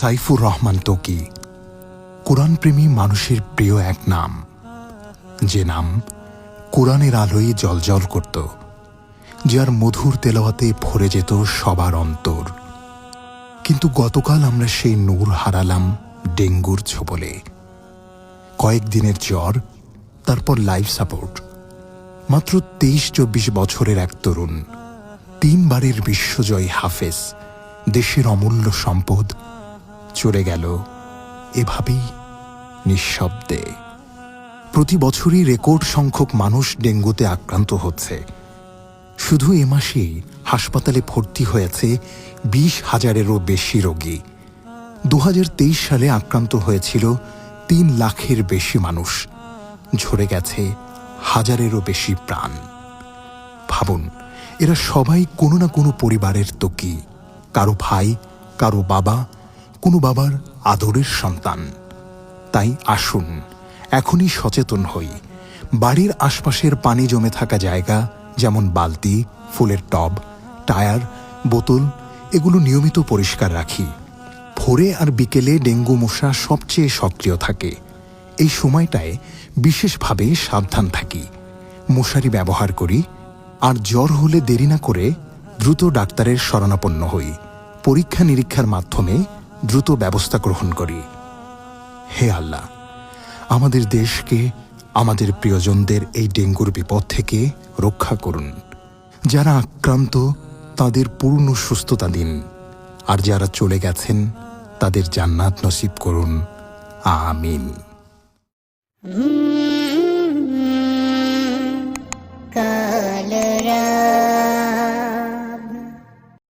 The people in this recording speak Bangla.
সাইফুর রহমান তোকি, কোরআনপ্রেমী মানুষের প্রিয় এক নাম। যে নাম কোরআনের আলোয় জলজল করত, যার মধুর তেলাওয়াতে ভরে যেত সবার অন্তর। কিন্তু গতকাল আমরা সেই নূর হারালাম ডেঙ্গুর ছোবলে। কয়েকদিনের জ্বর, তারপর লাইফ সাপোর্ট। মাত্র তেইশ চব্বিশ বছরের এক তরুণ, তিনবারের বিশ্বজয়ী হাফেজ, দেশের অমূল্য সম্পদ চলে গেল এভাবেই নিঃশব্দে। প্রতি বছরই রেকর্ড সংখ্যক মানুষ ডেঙ্গুতে আক্রান্ত হচ্ছে। শুধু এ মাসেই হাসপাতালে ভর্তি হয়েছে বিশ হাজারেরও বেশি রোগী। দু হাজার তেইশ সালে আক্রান্ত হয়েছিল তিন লাখের বেশি মানুষ। ঝরে গেছে হাজারেরও বেশি প্রাণ। ভাবুন, এরা সবাই কোনো না কোনো পরিবারের তোকি কারও ভাই, কারও বাবা কোনো বাবার আদরের সন্তান। তাই আসুন, এখনই সচেতন হই। বাড়ির আশপাশের পানি জমে থাকা জায়গা, যেমন বালতি, ফুলের টব, টায়ার, বোতল, এগুলো নিয়মিত পরিষ্কার রাখি। ভোরে আর বিকেলে ডেঙ্গু মশা সবচেয়ে সক্রিয় থাকে। এই সময়টায় বিশেষভাবে সাবধান থাকি। মশারি ব্যবহার করি, আর জ্বর হলে দেরি না করে দ্রুত ডাক্তারের শরণাপন্ন হই। পরীক্ষা নিরীক্ষার মাধ্যমে দ্রুত ব্যবস্থা গ্রহণ করি। হে আল্লাহ, আমাদের দেশকে, আমাদের প্রিয়জনদের এই ডেঙ্গুর বিপদ থেকে রক্ষা করুন। যারা আক্রান্ত, তাদের পূর্ণ সুস্থতা দিন। আর যারা চলে গেছেন, তাদের জান্নাত নসিব করুন। আমিন।